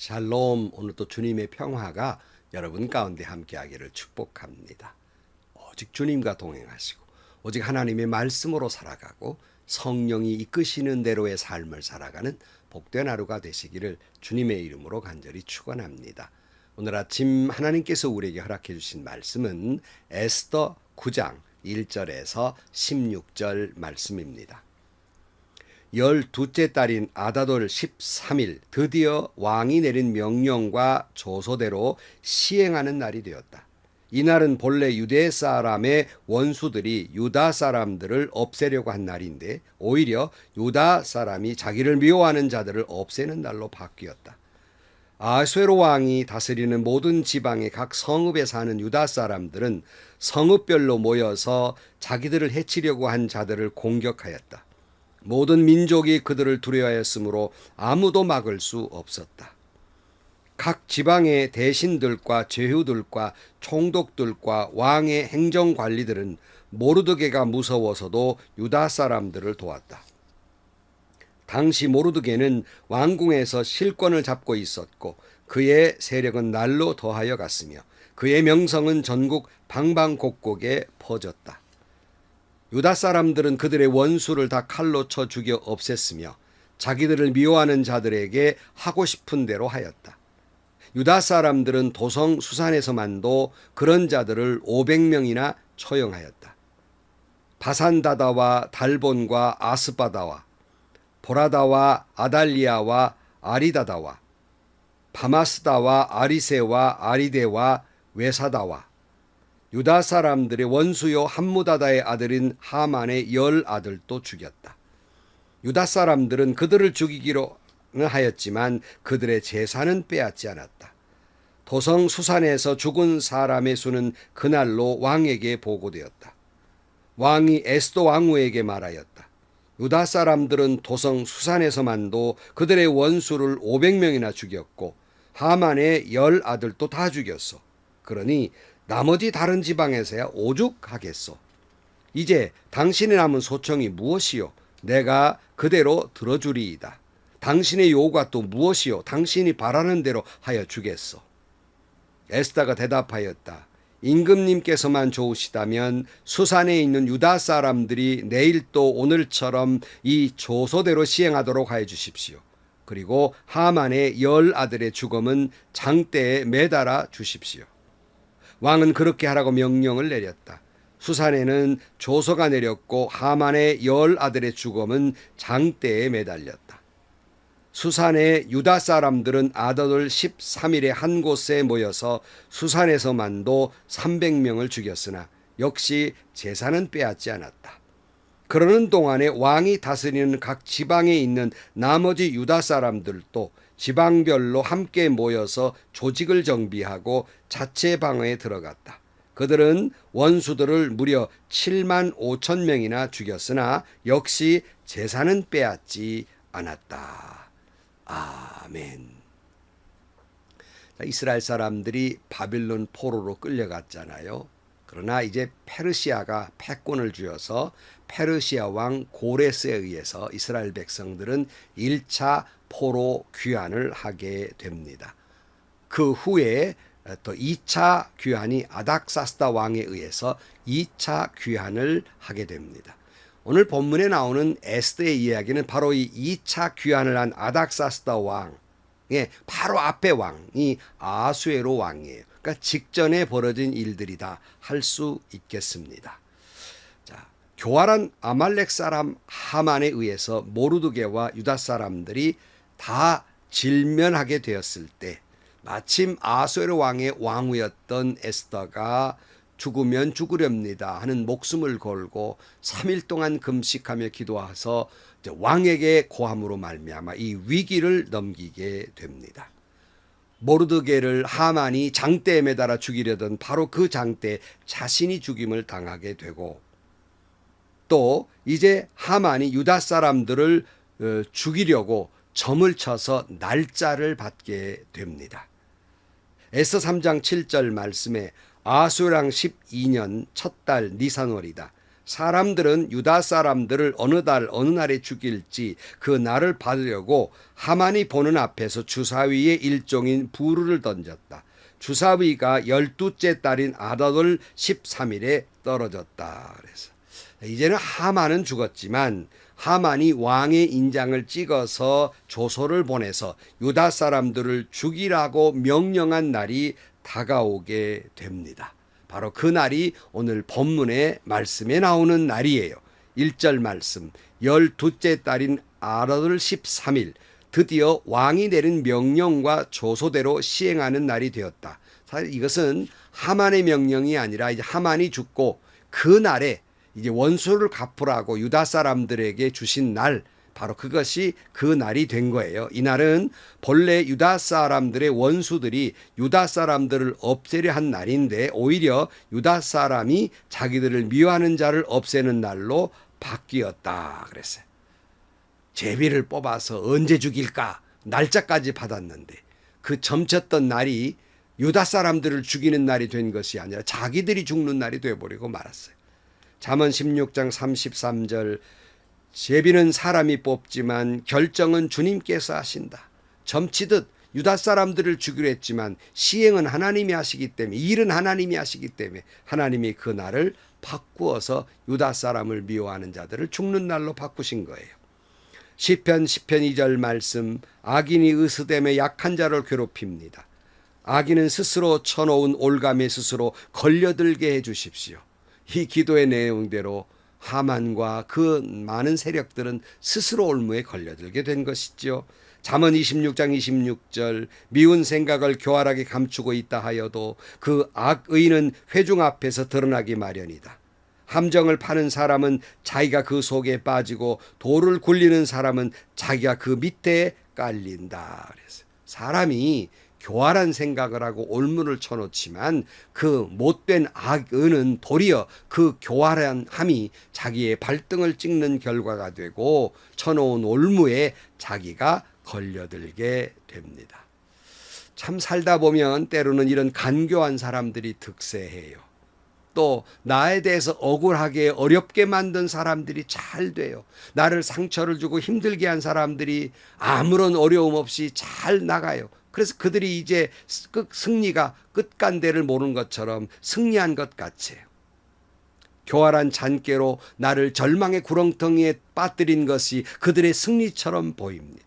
샬롬 오늘도 주님의 평화가 여러분 가운데 함께하기를 축복합니다. 오직 주님과 동행하시고 오직 하나님의 말씀으로 살아가고 성령이 이끄시는 대로의 삶을 살아가는 복된 하루가 되시기를 주님의 이름으로 간절히 축원합니다. 오늘 아침 하나님께서 우리에게 허락해 주신 말씀은 에스더 9장 1절에서 16절 말씀입니다. 열두째 달인 아다돌 13일 드디어 왕이 내린 명령과 조소대로 시행하는 날이 되었다. 이날은 본래 유대 사람의 원수들이 유다 사람들을 없애려고 한 날인데 오히려 유다 사람이 자기를 미워하는 자들을 없애는 날로 바뀌었다. 아쇠로 왕이 다스리는 모든 지방의 각 성읍에 사는 유다 사람들은 성읍별로 모여서 자기들을 해치려고 한 자들을 공격하였다. 모든 민족이 그들을 두려워하였으므로 아무도 막을 수 없었다. 각 지방의 대신들과 제후들과 총독들과 왕의 행정관리들은 모르드게가 무서워서도 유다 사람들을 도왔다. 당시 모르드게는 왕궁에서 실권을 잡고 있었고 그의 세력은 날로 더하여 갔으며 그의 명성은 전국 방방곡곡에 퍼졌다. 유다 사람들은 그들의 원수를 다 칼로 쳐 죽여 없앴으며 자기들을 미워하는 자들에게 하고 싶은 대로 하였다. 유다 사람들은 도성 수산에서만도 그런 자들을 500명이나 처형하였다. 바산다다와 달본과 아스바다와 보라다와 아달리아와 아리다다와 바마스다와 아리세와 아리데와 외사다와 유다 사람들의 원수요 함무다다의 아들인 하만의 열 아들도 죽였다. 유다 사람들은 그들을 죽이기로 하였지만 그들의 재산은 빼앗지 않았다. 도성 수산에서 죽은 사람의 수는 그날로 왕에게 보고되었다. 왕이 에스도 왕후에게 말하였다. 유다 사람들은 도성 수산에서만도 그들의 원수를 500명이나 죽였고 하만의 열 아들도 다 죽였어. 그러니 나머지 다른 지방에서야 오죽하겠소. 이제 당신의 남은 소청이 무엇이요? 내가 그대로 들어주리이다. 당신의 요구가 또 무엇이요? 당신이 바라는 대로 하여 주겠소. 에스다가 대답하였다. 임금님께서만 좋으시다면 수산에 있는 유다 사람들이 내일 또 오늘처럼 이 조소대로 시행하도록 하여 주십시오. 그리고 하만의 열 아들의 죽음은 장대에 매달아 주십시오. 왕은 그렇게 하라고 명령을 내렸다. 수산에는 조서가 내렸고 하만의 열 아들의 죽음은 장대에 매달렸다. 수산의 유다 사람들은 아더돌 13일에 한 곳에 모여서 수산에서만도 300명을 죽였으나 역시 재산은 빼앗지 않았다. 그러는 동안에 왕이 다스리는 각 지방에 있는 나머지 유다 사람들도 지방별로 함께 모여서 조직을 정비하고 자체 방어에 들어갔다. 그들은 원수들을 무려 7만 5천 명이나 죽였으나 역시 재산은 빼앗지 않았다. 아멘. 이스라엘 사람들이 바빌론 포로로 끌려갔잖아요. 그러나 이제 페르시아가 패권을 쥐어서 페르시아 왕 고레스에 의해서 이스라엘 백성들은 1차 포로 귀환을 하게 됩니다. 그 후에 또 2차 귀환이 아닥사스다 왕에 의해서 2차 귀환을 하게 됩니다. 오늘 본문에 나오는 에스더의 이야기는 바로 이 2차 귀환을 한 아닥사스다 왕의 바로 앞에 왕이 아수에로 왕이에요. 그러니까 직전에 벌어진 일들이다 할 수 있겠습니다. 자, 교활한 아말렉 사람 하만에 의해서 모르드게와 유다 사람들이 다 질면하게 되었을 때 마침 아수에르 왕의 왕후였던 에스더가 죽으면 죽으렵니다 하는 목숨을 걸고 3일 동안 금식하며 기도해서 왕에게 고함으로 말미암아 이 위기를 넘기게 됩니다. 모르드게를 하만이 장대에 매달아 죽이려던 바로 그 장대 자신이 죽임을 당하게 되고 또 이제 하만이 유다 사람들을 어, 죽이려고 점을 쳐서 날짜를 받게 됩니다. 에서 3장 7절 말씀에 아수랑 12년 첫 달 니산월이다. 사람들은 유다 사람들을 어느 달 어느 날에 죽일지 그 날을 받으려고 하만이 보는 앞에서 주사위의 일종인 부르를 던졌다. 주사위가 열두째 딸인 아다돌 13일에 떨어졌다. 그래서 이제는 하만은 죽었지만 하만이 왕의 인장을 찍어서 조소를 보내서 유다 사람들을 죽이라고 명령한 날이 다가오게 됩니다. 바로 그 날이 오늘 본문의 말씀에 나오는 날이에요. 1절 말씀. 열두째 딸인 아라들 13일 드디어 왕이 내린 명령과 조소대로 시행하는 날이 되었다. 사실 이것은 하만의 명령이 아니라 이제 하만이 죽고 그 날에 이제 원수를 갚으라고 유다 사람들에게 주신 날 바로 그것이 그 날이 된 거예요. 이 날은 본래 유다 사람들의 원수들이 유다 사람들을 없애려 한 날인데 오히려 유다 사람이 자기들을 미워하는 자를 없애는 날로 바뀌었다 그랬어요. 제비를 뽑아서 언제 죽일까 날짜까지 받았는데 그 점쳤던 날이 유다 사람들을 죽이는 날이 된 것이 아니라 자기들이 죽는 날이 되어버리고 말았어요. 잠언 16장 33절 제비는 사람이 뽑지만 결정은 주님께서 하신다. 점치듯 유다 사람들을 죽이려 했지만 시행은 하나님이 하시기 때문에 일은 하나님이 하시기 때문에 하나님이 그 날을 바꾸어서 유다 사람을 미워하는 자들을 죽는 날로 바꾸신 거예요. 시편 10편 2절 말씀 악인이 의스됨에 약한 자를 괴롭힙니다. 악인은 스스로 쳐놓은 올감에 스스로 걸려들게 해 주십시오. 이 기도의 내용대로 하만과 그 많은 세력들은 스스로 올무에 걸려들게 된 것이지요. 잠언 26장 26절 미운 생각을 교활하게 감추고 있다 하여도 그 악의는 회중 앞에서 드러나기 마련이다. 함정을 파는 사람은 자기가 그 속에 빠지고 돌을 굴리는 사람은 자기가 그 밑에 깔린다. 그래서 사람이 교활한 생각을 하고 올무를 쳐놓지만 그 못된 악의는 도리어 그 교활한 함이 자기의 발등을 찍는 결과가 되고 쳐놓은 올무에 자기가 걸려들게 됩니다. 참 살다 보면 때로는 이런 간교한 사람들이 득세해요. 또 나에 대해서 억울하게 어렵게 만든 사람들이 잘 돼요. 나를 상처를 주고 힘들게 한 사람들이 아무런 어려움 없이 잘 나가요. 그래서 그들이 이제 끝 승리가 끝간대를 모르는 것처럼 승리한 것 같아요. 교활한 잔깨로 나를 절망의 구렁텅이에 빠뜨린 것이 그들의 승리처럼 보입니다.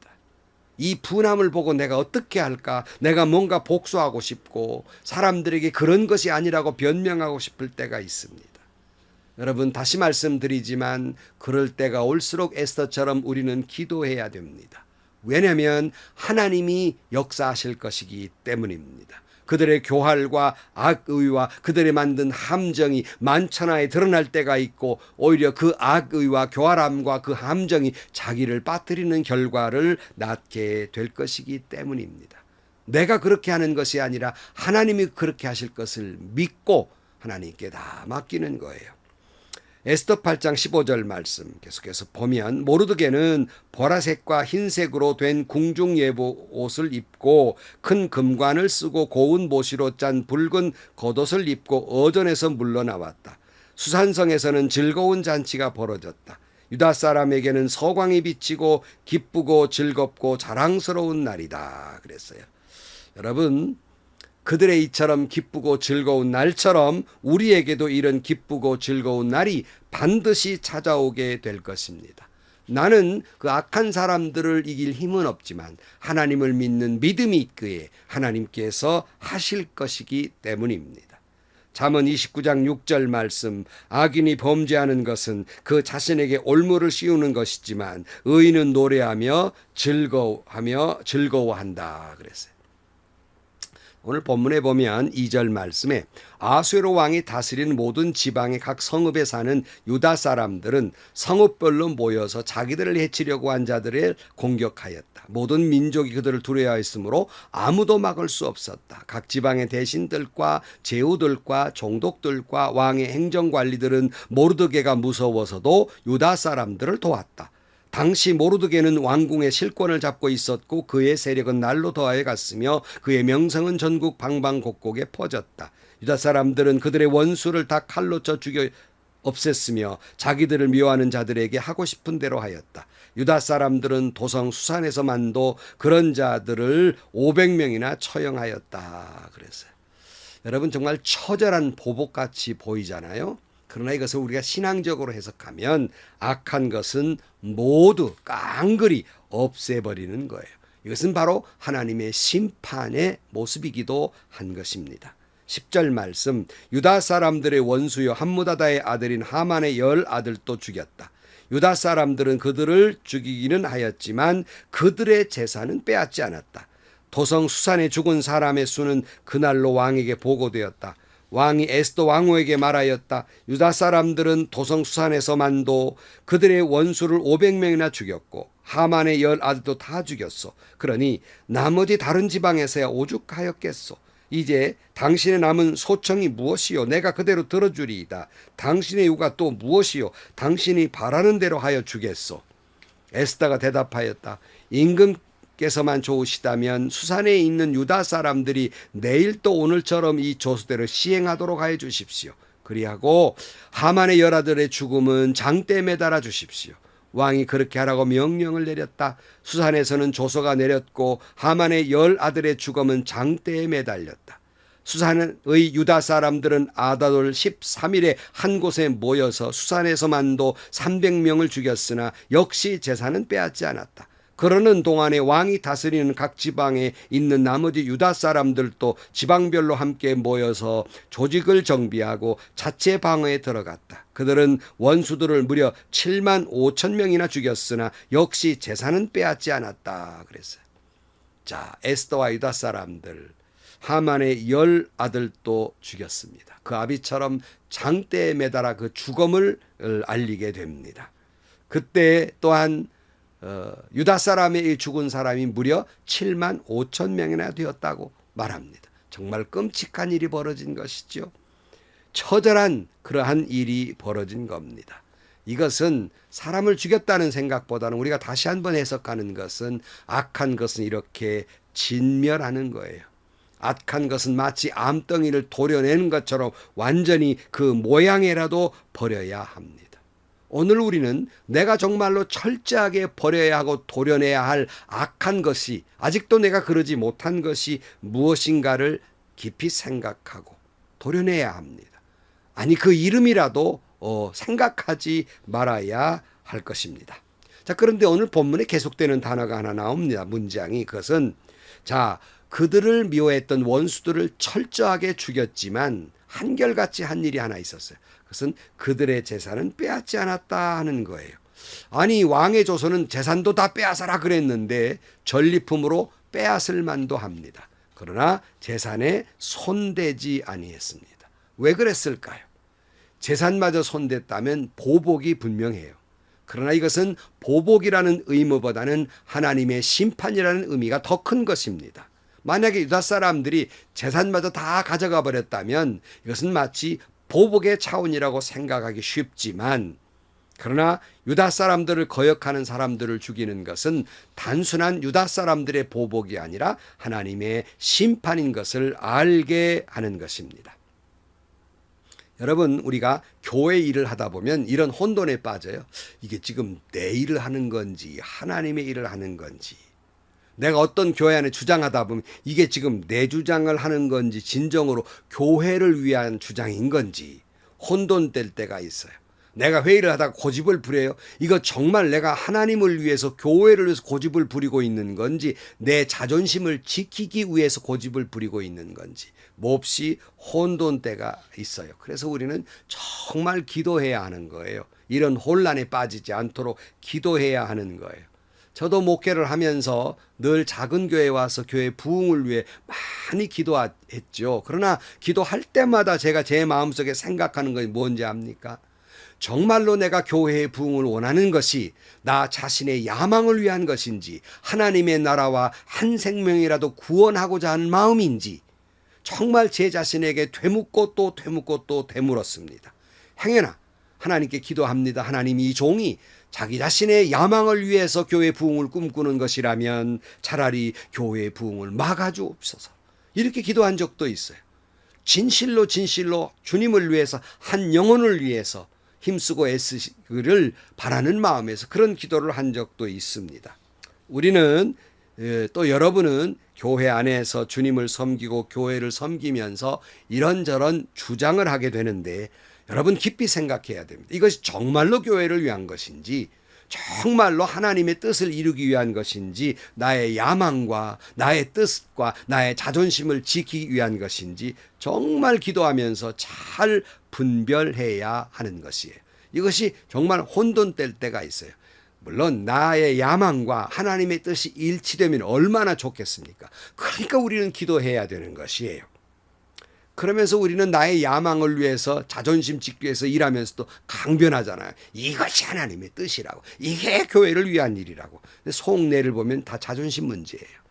이 분함을 보고 내가 어떻게 할까? 내가 뭔가 복수하고 싶고 사람들에게 그런 것이 아니라고 변명하고 싶을 때가 있습니다. 여러분 다시 말씀드리지만 그럴 때가 올수록 에스더처럼 우리는 기도해야 됩니다. 왜냐하면 하나님이 역사하실 것이기 때문입니다. 그들의 교활과 악의와 그들이 만든 함정이 만천하에 드러날 때가 있고 오히려 그 악의와 교활함과 그 함정이 자기를 빠뜨리는 결과를 낳게 될 것이기 때문입니다. 내가 그렇게 하는 것이 아니라 하나님이 그렇게 하실 것을 믿고 하나님께 다 맡기는 거예요. 에스더 8장 15절 말씀 계속해서 보면 모르드게는 보라색과 흰색으로 된 궁중 예복 옷을 입고 큰 금관을 쓰고 고운 모시로 짠 붉은 겉옷을 입고 어전에서 물러나왔다. 수산성에서는 즐거운 잔치가 벌어졌다. 유다 사람에게는 서광이 비치고 기쁘고 즐겁고 자랑스러운 날이다. 그랬어요. 여러분 그들의 이처럼 기쁘고 즐거운 날처럼 우리에게도 이런 기쁘고 즐거운 날이 반드시 찾아오게 될 것입니다. 나는 그 악한 사람들을 이길 힘은 없지만 하나님을 믿는 믿음이 있기에 하나님께서 하실 것이기 때문입니다. 잠언 29장 6절 말씀 악인이 범죄하는 것은 그 자신에게 올무를 씌우는 것이지만 의인은 노래하며 즐거워하며 즐거워한다 그랬어요. 오늘 본문에 보면 2절 말씀에 아수에로 왕이 다스린 모든 지방의 각 성읍에 사는 유다 사람들은 성읍별로 모여서 자기들을 해치려고 한 자들을 공격하였다. 모든 민족이 그들을 두려워했으므로 아무도 막을 수 없었다. 각 지방의 대신들과 제후들과 종독들과 왕의 행정관리들은 모르드게가 무서워서도 유다 사람들을 도왔다. 당시 모르드게는 왕궁의 실권을 잡고 있었고 그의 세력은 날로 더하여 갔으며 그의 명성은 전국 방방곡곡에 퍼졌다. 유다 사람들은 그들의 원수를 다 칼로 쳐 죽여 없앴으며 자기들을 미워하는 자들에게 하고 싶은 대로 하였다. 유다 사람들은 도성 수산에서만도 그런 자들을 500명이나 처형하였다. 그랬어요. 여러분 정말 처절한 보복같이 보이잖아요. 그러나 이것을 우리가 신앙적으로 해석하면 악한 것은 모두 깡그리 없애버리는 거예요. 이것은 바로 하나님의 심판의 모습이기도 한 것입니다. 10절 말씀 유다 사람들의 원수요 함무다다의 아들인 하만의 열 아들도 죽였다. 유다 사람들은 그들을 죽이기는 하였지만 그들의 재산은 빼앗지 않았다. 도성 수산에 죽은 사람의 수는 그날로 왕에게 보고되었다. 왕이 에스더 왕후에게 말하였다. 유다 사람들은 도성 수산에서만도 그들의 원수를 500명이나 죽였고 하만의 열 아들도 다 죽였어. 그러니 나머지 다른 지방에서야 오죽하였겠소. 이제 당신의 남은 소청이 무엇이요? 내가 그대로 들어주리이다. 당신의 유가 또 무엇이요? 당신이 바라는 대로 하여 주겠소. 에스더가 대답하였다. 임금 께서만 좋으시다면 수산에 있는 유다 사람들이 내일 또 오늘처럼 이 조수대로 시행하도록 하여 주십시오. 그리하고 하만의 열아들의 죽음은 장대에 매달아 주십시오. 왕이 그렇게 하라고 명령을 내렸다. 수산에서는 조서가 내렸고 하만의 열 아들의 죽음은 장대에 매달렸다. 수산의 유다 사람들은 아다돌 13일에 한 곳에 모여서 수산에서만도 300명을 죽였으나 역시 재산은 빼앗지 않았다. 그러는 동안에 왕이 다스리는 각 지방에 있는 나머지 유다 사람들도 지방별로 함께 모여서 조직을 정비하고 자체 방어에 들어갔다. 그들은 원수들을 무려 7만 5천 명이나 죽였으나 역시 재산은 빼앗지 않았다. 그랬어요. 자, 에스더와 유다 사람들 하만의 열 아들도 죽였습니다. 그 아비처럼 장대에 매달아 그 죽음을 알리게 됩니다. 그때 또한 어, 유다 사람의 죽은 사람이 무려 7만 5천 명이나 되었다고 말합니다. 정말 끔찍한 일이 벌어진 것이죠. 처절한 그러한 일이 벌어진 겁니다. 이것은 사람을 죽였다는 생각보다는 우리가 다시 한번 해석하는 것은 악한 것은 이렇게 진멸하는 거예요. 악한 것은 마치 암덩이를 도려내는 것처럼 완전히 그 모양이라도 버려야 합니다. 오늘 우리는 내가 정말로 철저하게 버려야 하고 도려내야 할 악한 것이 아직도 내가 그러지 못한 것이 무엇인가를 깊이 생각하고 도려내야 합니다. 아니 그 이름이라도 어, 생각하지 말아야 할 것입니다. 자 그런데 오늘 본문에 계속되는 단어가 하나 나옵니다. 문장이 그것은 자 그들을 미워했던 원수들을 철저하게 죽였지만 한결같이 한 일이 하나 있었어요. 그것은 그들의 재산은 빼앗지 않았다 하는 거예요. 아니 왕의 조선은 재산도 다 빼앗아라 그랬는데 전리품으로 빼앗을 만도 합니다. 그러나 재산에 손대지 아니했습니다. 왜 그랬을까요? 재산마저 손댔다면 보복이 분명해요. 그러나 이것은 보복이라는 의무보다는 하나님의 심판이라는 의미가 더 큰 것입니다. 만약에 유다 사람들이 재산마저 다 가져가 버렸다면 이것은 마치 보복의 차원이라고 생각하기 쉽지만 그러나 유다 사람들을 거역하는 사람들을 죽이는 것은 단순한 유다 사람들의 보복이 아니라 하나님의 심판인 것을 알게 하는 것입니다. 여러분 우리가 교회 일을 하다 보면 이런 혼돈에 빠져요. 이게 지금 내 일을 하는 건지 하나님의 일을 하는 건지 내가 어떤 교회 안에 주장하다 보면 이게 지금 내 주장을 하는 건지 진정으로 교회를 위한 주장인 건지 혼돈될 때가 있어요. 내가 회의를 하다가 고집을 부려요. 이거 정말 내가 하나님을 위해서 교회를 위해서 고집을 부리고 있는 건지 내 자존심을 지키기 위해서 고집을 부리고 있는 건지 몹시 혼돈 때가 있어요. 그래서 우리는 정말 기도해야 하는 거예요. 이런 혼란에 빠지지 않도록 기도해야 하는 거예요. 저도 목회를 하면서 늘 작은 교회에 와서 교회 부흥을 위해 많이 기도했죠. 그러나 기도할 때마다 제가 제 마음속에 생각하는 것이 뭔지 압니까? 정말로 내가 교회의 부흥을 원하는 것이 나 자신의 야망을 위한 것인지 하나님의 나라와 한 생명이라도 구원하고자 하는 마음인지 정말 제 자신에게 되묻고 또 되묻고 또 되물었습니다. 행여나 하나님께 기도합니다. 하나님 이 종이 자기 자신의 야망을 위해서 교회 부흥을 꿈꾸는 것이라면 차라리 교회 부흥을 막아주옵소서. 이렇게 기도한 적도 있어요. 진실로 진실로 주님을 위해서 한 영혼을 위해서 힘쓰고 애쓰기를 바라는 마음에서 그런 기도를 한 적도 있습니다. 우리는 예, 또 여러분은 교회 안에서 주님을 섬기고 교회를 섬기면서 이런저런 주장을 하게 되는데 여러분 깊이 생각해야 됩니다. 이것이 정말로 교회를 위한 것인지 정말로 하나님의 뜻을 이루기 위한 것인지 나의 야망과 나의 뜻과 나의 자존심을 지키기 위한 것인지 정말 기도하면서 잘 분별해야 하는 것이에요. 이것이 정말 혼돈될 때가 있어요. 물론 나의 야망과 하나님의 뜻이 일치되면 얼마나 좋겠습니까? 그러니까 우리는 기도해야 되는 것이에요. 그러면서 우리는 나의 야망을 위해서 자존심 지키기 위해서 일하면서도 강변하잖아요. 이것이 하나님의 뜻이라고. 이게 교회를 위한 일이라고. 근데 속내를 보면 다 자존심 문제예요.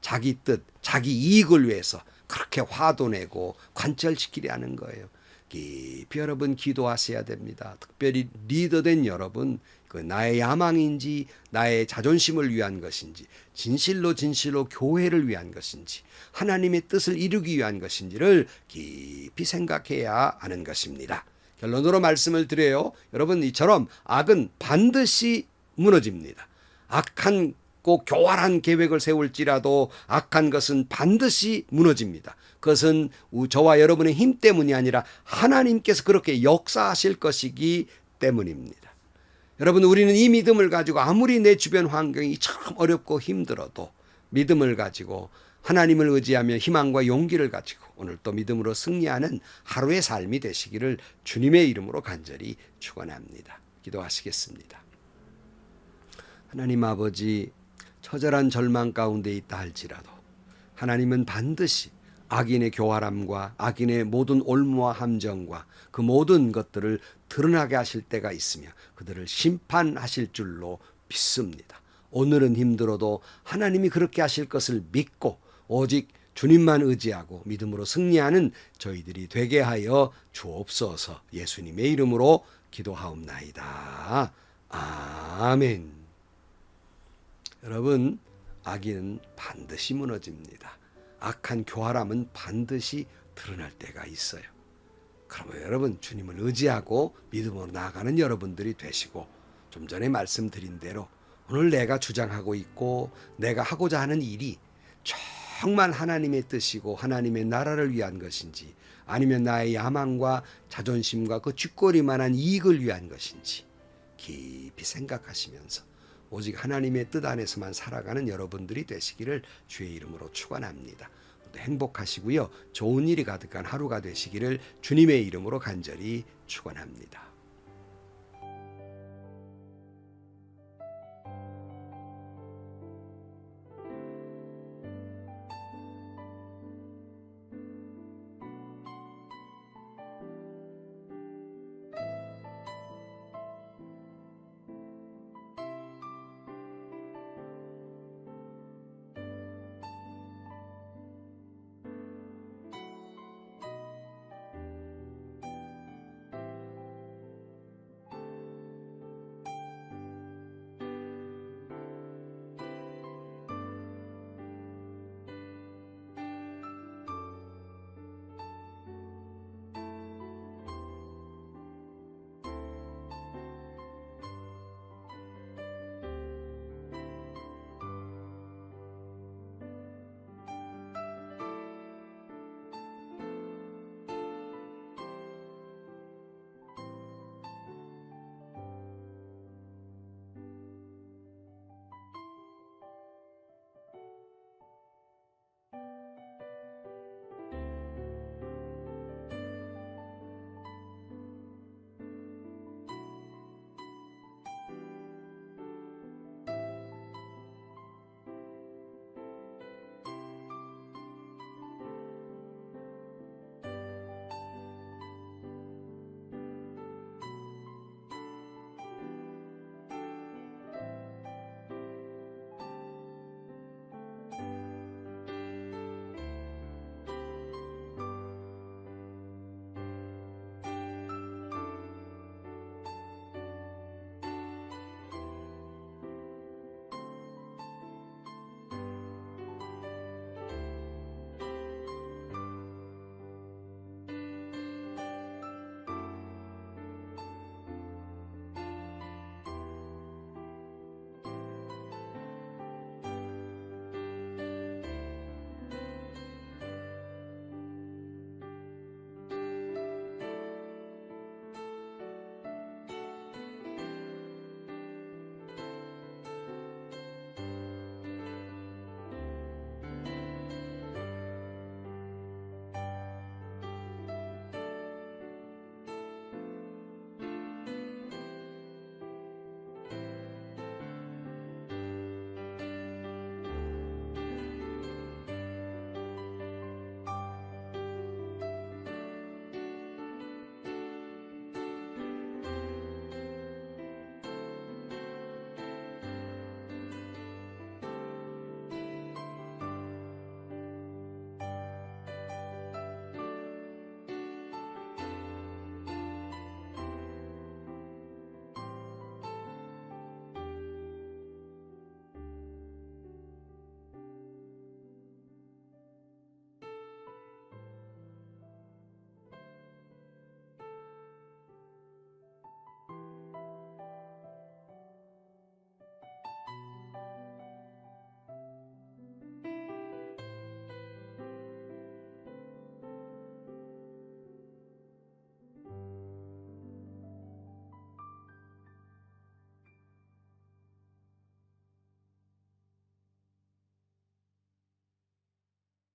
자기 뜻, 자기 이익을 위해서 그렇게 화도 내고 관철시키려 하는 거예요. 깊이 여러분 기도하셔야 됩니다. 특별히 리더된 여러분, 그 나의 야망인지 나의 자존심을 위한 것인지 진실로 진실로 교회를 위한 것인지 하나님의 뜻을 이루기 위한 것인지를 깊이 생각해야 하는 것입니다. 결론으로 말씀을 드려요. 여러분 이처럼 악은 반드시 무너집니다. 악한 꼭 교활한 계획을 세울지라도 악한 것은 반드시 무너집니다. 그것은 저와 여러분의 힘 때문이 아니라 하나님께서 그렇게 역사하실 것이기 때문입니다. 여러분 우리는 이 믿음을 가지고 아무리 내 주변 환경이 참 어렵고 힘들어도 믿음을 가지고 하나님을 의지하며 희망과 용기를 가지고 오늘 또 믿음으로 승리하는 하루의 삶이 되시기를 주님의 이름으로 간절히 축원합니다. 기도하시겠습니다. 하나님 아버지 처절한 절망 가운데 있다 할지라도 하나님은 반드시 악인의 교활함과 악인의 모든 올무와 함정과 그 모든 것들을 드러나게 하실 때가 있으며 그들을 심판하실 줄로 믿습니다. 오늘은 힘들어도 하나님이 그렇게 하실 것을 믿고 오직 주님만 의지하고 믿음으로 승리하는 저희들이 되게 하여 주옵소서 예수님의 이름으로 기도하옵나이다. 아멘. 여러분, 악인은 반드시 무너집니다. 악한 교활함은 반드시 드러날 때가 있어요. 그러면 여러분 주님을 의지하고 믿음으로 나아가는 여러분들이 되시고 좀 전에 말씀드린 대로 오늘 내가 주장하고 있고 내가 하고자 하는 일이 정말 하나님의 뜻이고 하나님의 나라를 위한 것인지 아니면 나의 야망과 자존심과 그 쥐꼬리만한 이익을 위한 것인지 깊이 생각하시면서 오직 하나님의 뜻 안에서만 살아가는 여러분들이 되시기를 주의 이름으로 축원합니다. 행복하시고요. 좋은 일이 가득한 하루가 되시기를 주님의 이름으로 간절히 축원합니다.